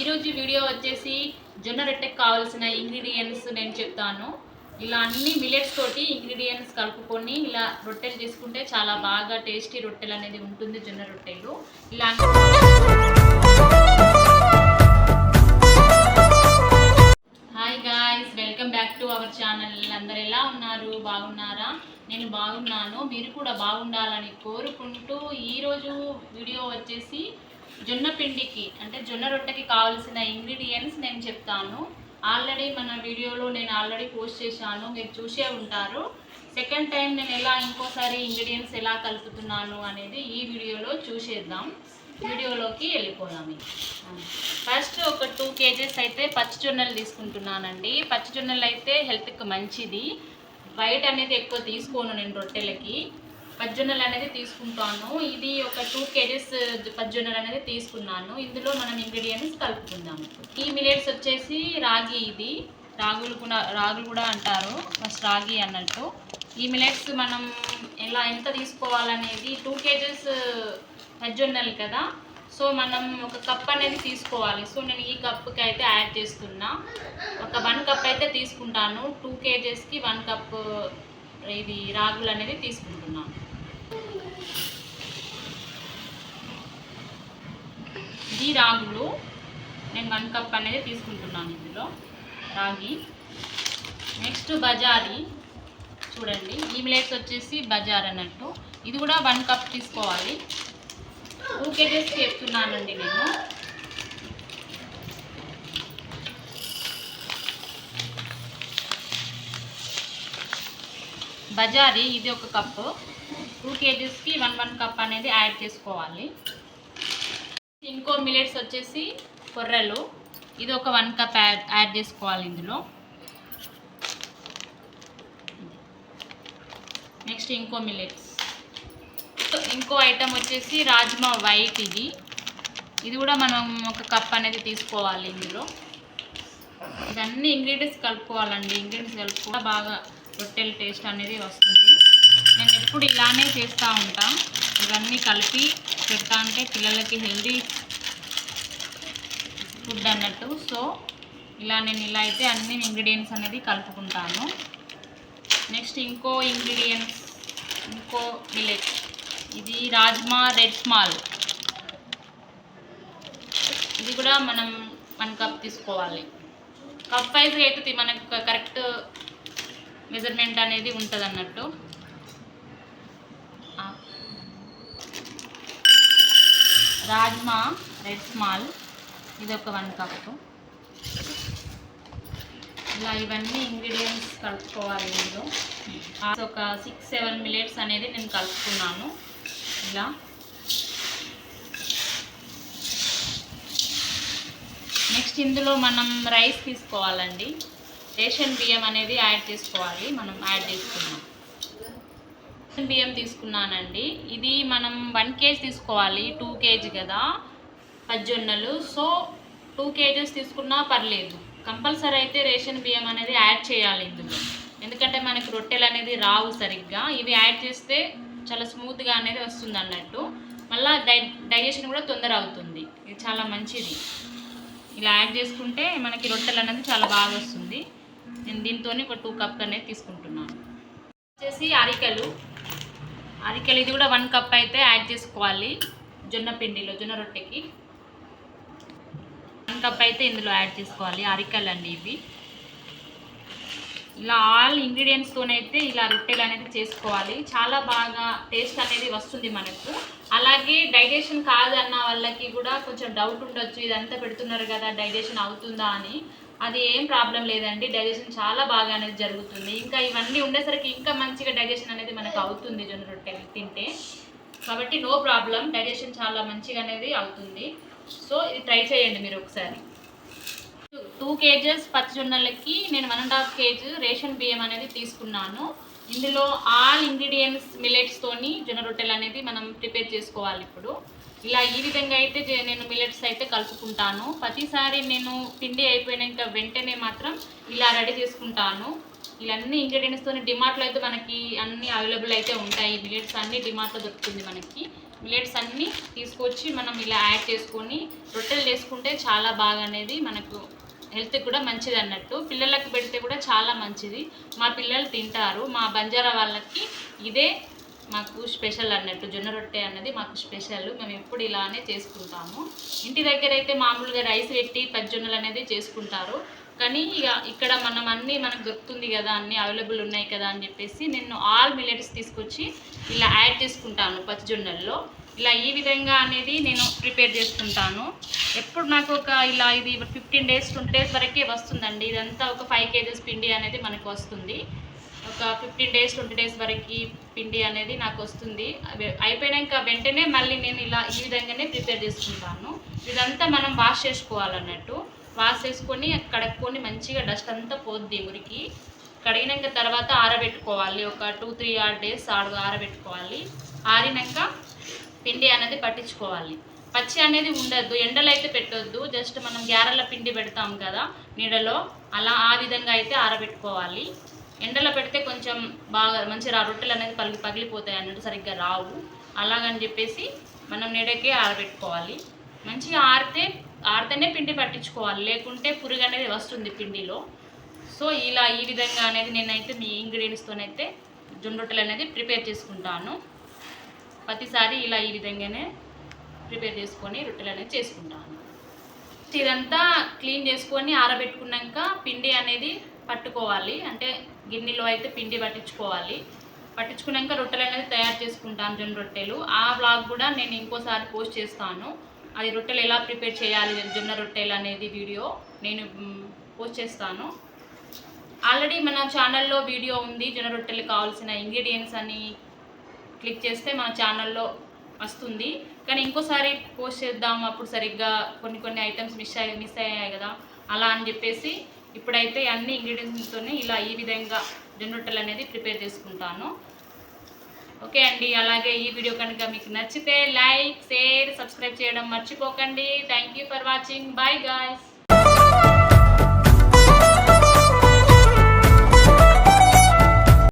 ఈరోజు వీడియో వచ్చేసి జొన్న రొట్టెకి కావాల్సిన ఇంగ్రీడియంట్స్ నేను చెప్తాను. ఇలా అన్ని మిలెట్స్ తోటి ఇంగ్రీడియంట్స్ కలుపుకొని ఇలా రొట్టెలు చేసుకుంటే చాలా బాగా టేస్టీ రొట్టెలు అనేది ఉంటుంది జొన్న రొట్టెలు. ఇలా hi guys welcome back to our channel అందరు ఎలా ఉన్నారు? బాగున్నారా? నేను బాగున్నాను. మీరు కూడా బాగుండాలని కోరుకుంటూ ఈరోజు వీడియో వచ్చేసి జొన్న పిండికి అంటే జొన్న రొట్టెకి కావాల్సిన ఇంగ్రీడియంట్స్ నేను చెప్తాను. ఆల్రెడీ మన వీడియోలో నేను ఆల్రెడీ పోస్ట్ చేశాను. మీరు చూసే ఉంటారు. సెకండ్ టైం నేను ఎలా ఇంకోసారి ఇంగ్రీడియంట్స్ ఎలా కలుపుతున్నాను అనేది ఈ వీడియోలో చూసేద్దాం. వీడియోలోకి వెళ్ళిపోదాం ఫస్ట్ ఒక టూ కేజెస్ అయితే పచ్చి జొన్నలు తీసుకుంటున్నానండి. పచ్చి జొన్నలు అయితే హెల్త్కి మంచిది. వైట్ అనేది ఎక్కువ తీసుకోను నేను రొట్టెలకి. పజ్జొన్నలు అనేది తీసుకుంటాను. ఇది ఒక టూ కేజీస్ పజ్జొన్నలు అనేది తీసుకున్నాను. ఇందులో మనం ఇంగ్రీడియంట్స్ కలుపుకుందాము ఈ మిలెట్స్ వచ్చేసి రాగి ఇది. రాగులు కూడా రాగులు కూడా అంటారు. ఫస్ట్ రాగి అన్నట్టు. ఈ మిలెట్స్ మనం ఎలా ఎంత తీసుకోవాలనేది టూ కేజెస్ పజ్జొన్నలు కదా. సో మనం ఒక కప్ అనేది తీసుకోవాలి. సో నేను ఈ కప్కి అయితే యాడ్ చేస్తున్నా. ఒక వన్ కప్ అయితే తీసుకుంటాను. టూ కేజెస్కి వన్ కప్ ఇది రాగులు అనేది తీసుకుంటున్నాను. ఇది రాగులు నేను వన్ కప్ అనేది తీసుకుంటున్నాను ఇందులో. రాగి. నెక్స్ట్ బజారి. చూడండి ఈ మిలెట్స్ వచ్చేసి బజార్ అన్నట్టు. ఇది కూడా వన్ కప్ తీసుకోవాలి. టూ కేజెస్ చెప్తున్నానండి నేను. బజారి ఇది ఒక కప్పు. టూ కేజీస్కి వన్ వన్ కప్ అనేది యాడ్ చేసుకోవాలి. ఇంకో మిలెట్స్ వచ్చేసి కొర్రలు. ఇది ఒక వన్ కప్ యాడ్ యాడ్ చేసుకోవాలి ఇందులో. నెక్స్ట్ ఇంకో మిలెట్స్ ఇంకో ఐటమ్ వచ్చేసి రాజ్మా వైట్ ఇది. ఇది కూడా మనం ఒక కప్ అనేది తీసుకోవాలి ఇందులో. ఇవన్నీ ఇంగ్రీడియంట్స్ కలుపుకోవాలండి. ఇంగ్రీడియంట్స్ కలుపుకో బాగా రొట్టెల టేస్ట్ అనేది వస్తుంది. నేను ఎప్పుడు ఇలానే చేస్తూ ఉంటా. ఇవన్నీ కలిపి పెడతా అంటే పిల్లలకి హెల్దీ ఫుడ్ అన్నట్టు. సో ఇలా నేను ఇలా అయితే అన్ని ఇంగ్రీడియంట్స్ అనేది కలుపుకుంటాను. నెక్స్ట్ ఇంకో ఇంగ్రీడియంట్స్ ఇంకో మిలెట్ ఇది రాజ్మా రెడ్ స్మాల్. ఇది కూడా మనం వన్ కప్ తీసుకోవాలి. కప్ వైజ్గా అయితే మనకు కరెక్ట్ మెజర్మెంట్ అనేది ఉంటుంది అన్నట్టు రాజ్మా రెడ్ స్మాల్ ఇది ఒక వన్ కప్ ఇలా ఇవన్నీ ఇంగ్రీడియంట్స్ కలుపుకోవాలి ఇందులో. ఒక సిక్స్ సెవెన్ మినిట్స్ అనేది నేను కలుపుకున్నాను. ఇలా. నెక్స్ట్ ఇందులో మనం రైస్ తీసుకోవాలండి. రేషన్ బియ్యం అనేది యాడ్ చేసుకోవాలి. మనం యాడ్ చేసుకున్నాం రేషన్ బియ్యం తీసుకున్నానండి. ఇది మనం వన్ కేజీ తీసుకోవాలి. టూ కేజీ కదా. పజ్జొన్నలు. సో టూ కేజెస్ తీసుకున్నా పర్లేదు. కంపల్సరీ అయితే రేషన్ బియ్యం అనేది యాడ్ చేయాలి ఇందులో. ఎందుకంటే మనకి రొట్టెలు అనేది రావు సరిగ్గా. ఇవి యాడ్ చేస్తే చాలా స్మూత్గా అనేది వస్తుంది అన్నట్టు. మళ్ళీ డై డైజెషన్ కూడా తొందర అవుతుంది. ఇది చాలా మంచిది. ఇలా యాడ్ చేసుకుంటే మనకి రొట్టెలు అనేది చాలా బాగా వస్తుంది. నేను దీంతో ఒక టూ కప్ అనేది తీసుకుంటున్నాను. వచ్చేసి అరికెలు. అరికెలు ఇది కూడా వన్ కప్ అయితే యాడ్ చేసుకోవాలి. జొన్న పిండిలో జొన్న రొట్టెకి. వన్ కప్ అయితే ఇందులో యాడ్ చేసుకోవాలి అరికెలు అండి ఇవి. ఇలా ఆల్ ఇంగ్రీడియంట్స్తోనైతే ఇలా రొట్టెలు అనేది చేసుకోవాలి. చాలా బాగా టేస్ట్ అనేది వస్తుంది మనకు. అలాగే డైజెషన్ కాదన్న వాళ్ళకి కూడా కొంచెం డౌట్ ఉండొచ్చు. ఇదంతా పెడుతున్నారు కదా డైజెషన్ అవుతుందా అని. అది ఏం ప్రాబ్లం లేదండి. డైజెషన్ చాలా బాగా అనేది జరుగుతుంది. ఇంకా ఇవన్నీ ఉండేసరికి ఇంకా మంచిగా డైజెషన్ అనేది మనకు అవుతుంది. జొన్న రొట్టెలు తింటే. కాబట్టి నో ప్రాబ్లం డైజెషన్ చాలా మంచిగా అనేది అవుతుంది. సో ఇది ట్రై చేయండి మీరు ఒకసారి. టూ కేజెస్ పచ్చిజొన్నలకి నేను one and half kg ration బియ్యం అనేది తీసుకున్నాను. ఇందులో ఆల్ ఇంగ్రీడియంట్స్ మిలెట్స్తోని జొన్న రొట్టెలు అనేది మనం ప్రిపేర్ చేసుకోవాలి ఇప్పుడు. ఇలా ఈ విధంగా అయితే నేను మిల్లెట్స్ అయితే కలుపుకుంటాను. ప్రతిసారి నేను పిండి అయిపోయినాక వెంటనే మాత్రం ఇలా రెడీ చేసుకుంటాను. ఇలా అన్ని ఇంగ్రీడియంట్స్తోని డిమార్ట్లో అయితే మనకి అన్నీ అవైలబుల్ అయితే ఉంటాయి. మిల్లెట్స్ అన్నీ డిమార్ట్లో దొరుకుతుంది మనకి. మిల్లెట్స్ అన్నీ తీసుకొచ్చి మనం ఇలా యాడ్ చేసుకొని రొట్టెలు చేసుకుంటే చాలా బాగా అనేది మనకు హెల్త్కి కూడా మంచిది అన్నట్టు. పిల్లలకు పెడితే కూడా చాలా మంచిది. మా పిల్లలు తింటారు. మా బంజారా వాళ్ళకి ఇదే మాకు స్పెషల్ అన్నట్టు జొన్న రొట్టె అన్నది మాకు స్పెషల్. మేము ఎప్పుడు ఇలానే చేసుకుంటాము. ఇంటి దగ్గర అయితే మామూలుగా రైస్ పెట్టి పజ్జొన్నలు అనేది చేసుకుంటారు. కానీ ఇక ఇక్కడ మనం అన్నీ మనకు దొరుకుతుంది కదా అన్నీ అవైలబుల్ ఉన్నాయి కదా అని చెప్పేసి నేను ఆల్ మిల్లెట్స్ తీసుకొచ్చి ఇలా యాడ్ చేసుకుంటాను పచ్చజొన్నల్లో. ఇలా ఈ విధంగా అనేది నేను ప్రిపేర్ చేసుకుంటాను. ఎప్పుడు నాకు ఒక ఇలా ఇది ఫిఫ్టీన్ డేస్ ట్వంటీ డేస్ వరకే వస్తుందండి. ఇదంతా ఒక ఫైవ్ కేజెస్ పిండి అనేది మనకు వస్తుంది. ఒక ఫిఫ్టీన్ డేస్ ట్వంటీ డేస్ వరకు పిండి అనేది నాకు వస్తుంది. అయిపోయాక అయిపోయినాక వెంటనే మళ్ళీ నేను ఇలా ఈ విధంగానే ప్రిపేర్ చేసుకుంటాను. ఇదంతా మనం వాష్ చేసుకోవాలన్నట్టు. వాష్ చేసుకొని కడుక్కొని మంచిగా డస్ట్ అంతా పోద్ది మురికి. కడిగినాక తర్వాత ఆరబెట్టుకోవాలి. ఒక టూ త్రీ ఆర్ డేస్ ఆడ ఆరబెట్టుకోవాలి. ఆరినాక పిండి అనేది పట్టించుకోవాలి. పచ్చి అనేది ఉండద్దు. ఎండలో అయితే పెట్టొద్దు. జస్ట్ మనం గ్యారెల పిండి పెడతాం కదా నీడలో. అలా ఆ విధంగా అయితే ఆరబెట్టుకోవాలి. ఎండలో పెడితే కొంచెం బాగా మంచి రొట్టెలు అనేది పగిలి పగిలిపోతాయి అన్నట్టు సరిగ్గా రావు. అలాగని చెప్పేసి మనం నీడకే ఆరబెట్టుకోవాలి. మంచిగా ఆరితే ఆరితేనే పిండి పట్టించుకోవాలి. లేకుంటే పురుగు అనేది వస్తుంది పిండిలో. సో ఇలా ఈ విధంగా అనేది నేనైతే మీ ఇంగ్రీడియంట్స్తోనైతే జొన్న రొట్టెలు అనేది ప్రిపేర్ చేసుకుంటాను. ప్రతిసారి ఇలా ఈ విధంగానే ప్రిపేర్ చేసుకొని రొట్టెలు అనేది చేసుకుంటాను. ఇదంతా క్లీన్ చేసుకొని ఆరబెట్టుకున్నాక పిండి అనేది పట్టుకోవాలి. అంటే గిన్నెలో అయితే పిండి పట్టించుకోవాలి. పట్టించుకున్నాక రొట్టెలు అనేది తయారు చేసుకుంటాను జొన్న రొట్టెలు. ఆ బ్లాగ్ కూడా నేను ఇంకోసారి పోస్ట్ చేస్తాను. అది రొట్టెలు ఎలా ప్రిపేర్ చేయాలి జొన్న రొట్టెలు అనేది వీడియో నేను పోస్ట్ చేస్తాను. ఆల్రెడీ మన ఛానల్లో వీడియో ఉంది జొన్న రొట్టెలు కావాల్సిన ఇంగ్రీడియంట్స్ అని క్లిక్ చేస్తే మన ఛానల్లో వస్తుంది. కానీ ఇంకోసారి పోస్ట్ చేద్దాం అప్పుడు సరిగ్గా కొన్ని కొన్ని ఐటమ్స్ మిస్ అయ్యి మిస్ అయ్యాయి కదా. అలా అని చెప్పేసి ఇప్పుడైతే అన్ని ఇంగ్రీడియంట్స్తోనే ఇలా ఈ విధంగా జొన్న అనేది ప్రిపేర్ చేసుకుంటాను. ఓకే అండి అలాగే ఈ వీడియో కనుక మీకు నచ్చితే లైక్ షేర్ సబ్స్క్రైబ్ చేయడం మర్చిపోకండి. Thank you for watching. Bye guys.